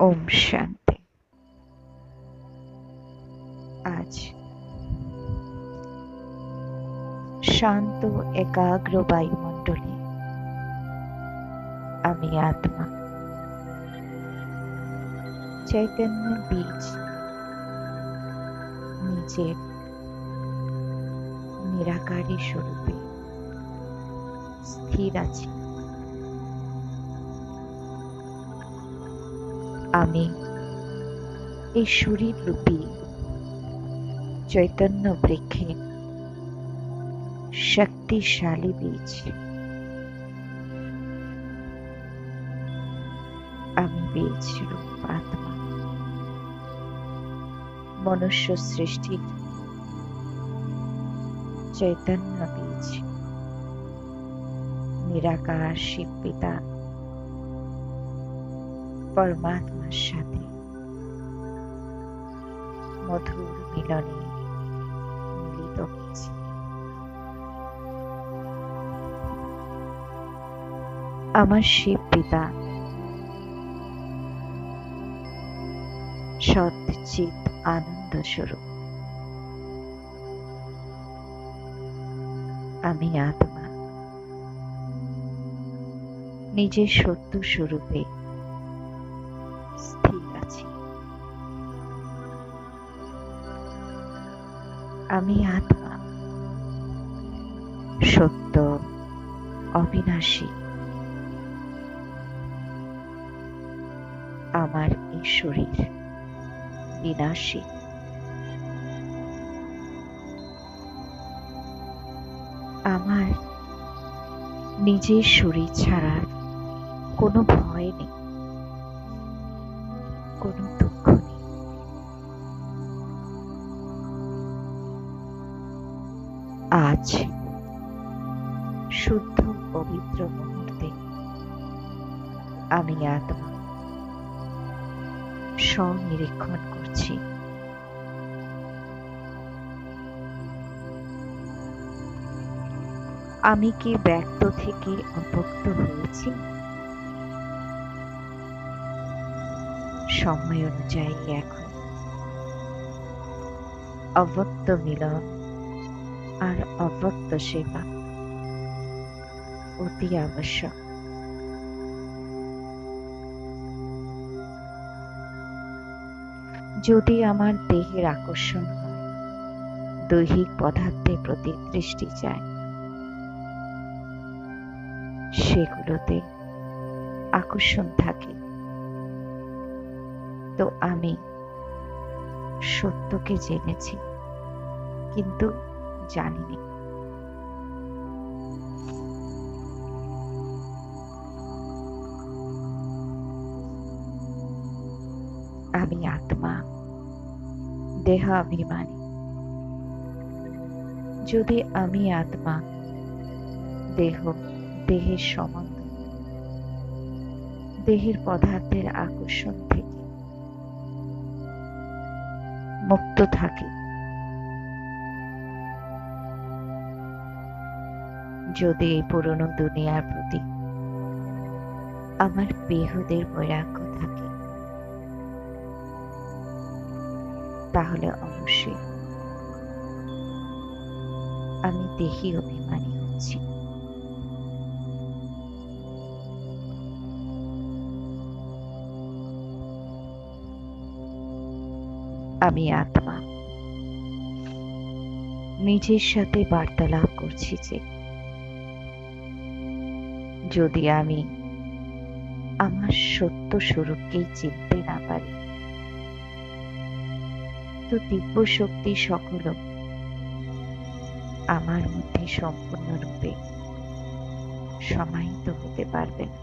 ওম শান্তি। আজ শান্ত একাগ্র বায়ুমণ্ডলে আমি আত্মা। চৈতন্য বীজ নিজের নিরাকারী স্বরূপে স্থির আছি। আমি এই শরীর রূপী চৈতন্য বৃক্ষে শক্তিশালী বীজ। আমি বীজ রূপ আত্মা। মনুষ্য সৃষ্টির চৈতন্য বীজ। নিরাকার শিব পিতা পরমাত্মার সাথে। মধুর মিলনে মিলিত হয়েছি। আমার শিব পিতা সৎচিত আনন্দ স্বরূপ। আমি আত্মা। নিজের সত্য স্বরূপে আমি আত্মা। সত্য, অবিনাশী। আমার এই শরীর বিনাশী। আমার নিজের শরীর ছাড়ার কোনো ভয় নেই, কোনো আজ শুদ্ধ পবিত্র মুহূর্তে আমি আত্মা স্বনিরীক্ষণ করছি। আমি কি ব্যক্ত থেকে অব্যক্ত হয়েছি? সময় অনুযায়ী এখন অব্যক্ত মিলন আর অব্যক্ত সেবা অতি আবশ্যক। যদি আমার দেহের আকর্ষণ দৈহিক পদার্থের প্রতি দৃষ্টি যায় সেগুলোতে আকর্ষণ থাকে। তো আমি সত্যকে জেনেছি, কিন্তু জানিনি। আমি আত্মা দেহ অভিমানী যদি আমি আত্মা, দেহ, দেহের সম্বন্ধ, দেহের পদার্থের আকর্ষণ থেকে মুক্ত থাকে। যদি এই পুরনো দুনিয়ার প্রতি আমার বেহুদের বৈরাগ্য থাকে, তাহলে অবশ্যই আমি দেখি অভিমানী হচ্ছি। আমি আত্মা। নিজের সাথে বার্তালাপ করছি যে যদি আমি আমার সত্য স্বরূপকেই চিনতে না পারি, তো দিব্য শক্তি সকল আমার মধ্যে সম্পূর্ণরূপে সমাহিত হতে পারবে না।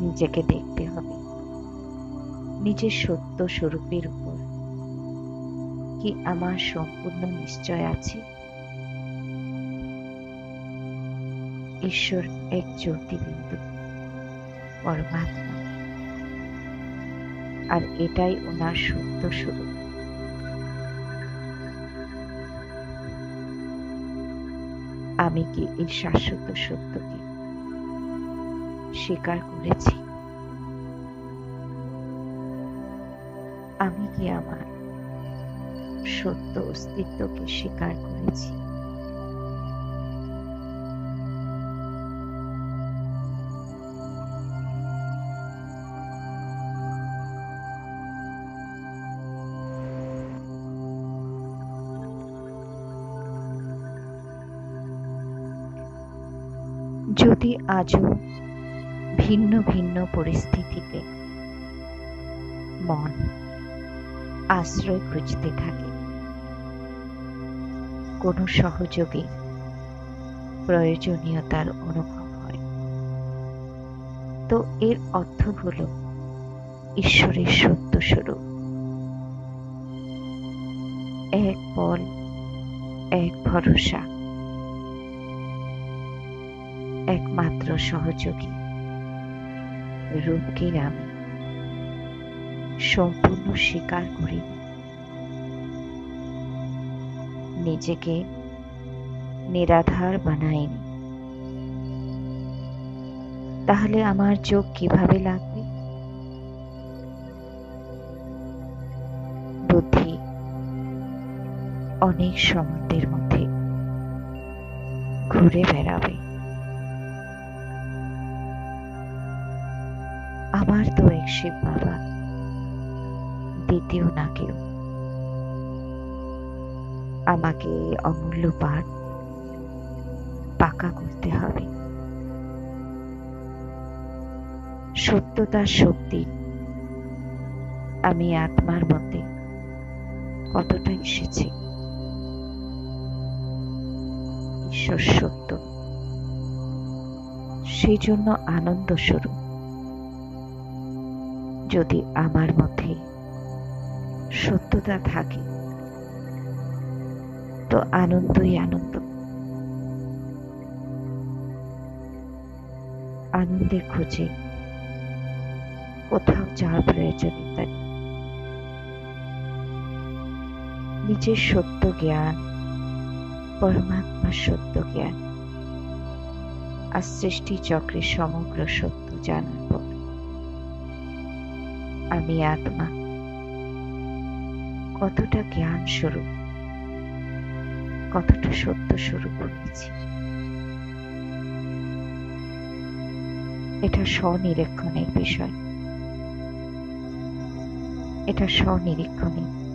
নিজেকে দেখতে হবে। নিজের সত্য স্বরূপের উপর কি আমার সম্পূর্ণ নিশ্চয় আছে? ঈশ্বর এক জ্যোতিবিন্দু পরমাত্মা। আর এটাই ওনার সত্য স্বরূপ। আমি কি এই শাশ্বত সত্যকে স্বীকার করেছি? আমি কি আমার সত্য অস্তিত্বকে স্বীকার করেছি? যদি আজও ভিন্ন ভিন্ন পরিস্থিতিতে মন আশ্রয় খুঁজতে থাকে, কোনো সহযোগী প্রয়োজনীয়তার অনুভব হয়। তো এর অর্থ হলো ঈশ্বরের সত্য স্বরূপ। এক বল, এক ভরসা। একমাত্র সহযোগী। রূপকে আমি সম্পূর্ণ স্বীকার করি নিজেকে নিরাধার বানাইনি। তাহলে আমার চোখ কীভাবে লাগবে? বুদ্ধি অনেক সমুদ্রের মধ্যে ঘুরে বেড়াবে। আমার তো এক শিব বাবা, দ্বিতীয় না কেউ আমাকে অমূল্য পাঠ পাকা করতে হবে। সত্যতার শক্তি আমি আত্মার মধ্যে কতটা এসেছি। ঈশ্বর সত্য, সেই জন্য আনন্দ স্বরূপ যদি আমার মধ্যে সত্যতা থাকে, তো আনন্দই আনন্দ। আনন্দের খোঁজে কোথাও যাওয়ার প্রয়োজনীয়তা নেই। নিজের সত্য জ্ঞান, পরমাত্মার সত্য জ্ঞান, আর সৃষ্টি চক্রের সমগ্র সত্য জানার পর আমি আত্মা। কতটা জ্ঞান স্বরূপ, কতটা সত্য স্বরূপ হয়েছি। এটা স্বনিরীক্ষণের বিষয়। এটা স্বনিরীক্ষণের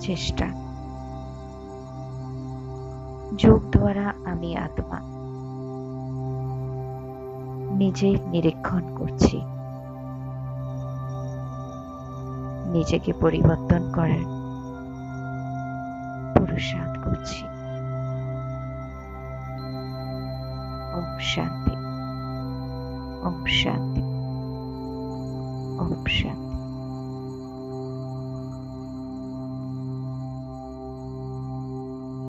চেষ্টা। যোগ দ্বারা আমি আত্মা। নিজে নিরীক্ষণ করছি। নিজেকে পরিবর্তন করার পুরুষার্থ করছি। ওম শান্তি। ওম শান্তি। ওম শান্তি।